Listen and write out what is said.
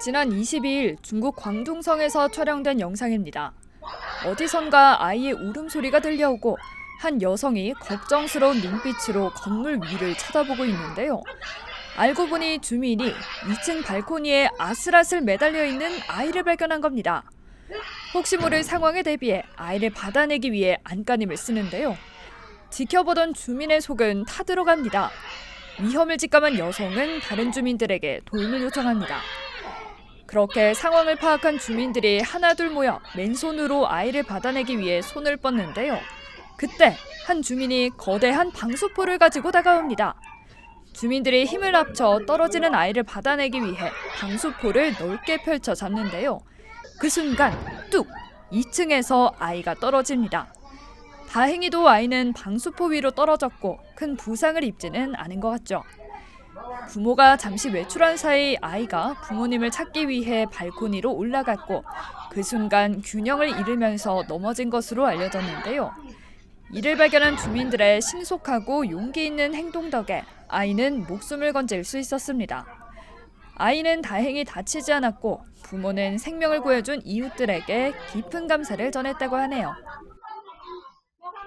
지난 22일 중국 광둥성에서 촬영된 영상입니다. 어디선가 아이의 울음소리가 들려오고 한 여성이 걱정스러운 눈빛으로 건물 위를 쳐다보고 있는데요. 알고 보니 주민이 2층 발코니에 아슬아슬 매달려 있는 아이를 발견한 겁니다. 혹시 모를 상황에 대비해 아이를 받아내기 위해 안간힘을 쓰는데요. 지켜보던 주민의 속은 타들어갑니다. 위험을 직감한 여성은 다른 주민들에게 도움을 요청합니다. 그렇게 상황을 파악한 주민들이 하나둘 모여 맨손으로 아이를 받아내기 위해 손을 뻗는데요. 그때 한 주민이 거대한 방수포를 가지고 다가옵니다. 주민들이 힘을 합쳐 떨어지는 아이를 받아내기 위해 방수포를 넓게 펼쳐 잡는데요. 그 순간 뚝! 2층에서 아이가 떨어집니다. 다행히도 아이는 방수포 위로 떨어졌고 큰 부상을 입지는 않은 것 같죠. 부모가 잠시 외출한 사이 아이가 부모님을 찾기 위해 발코니로 올라갔고 그 순간 균형을 잃으면서 넘어진 것으로 알려졌는데요. 이를 발견한 주민들의 신속하고 용기 있는 행동 덕에 아이는 목숨을 건질 수 있었습니다. 아이는 다행히 다치지 않았고 부모는 생명을 구해준 이웃들에게 깊은 감사를 전했다고 하네요.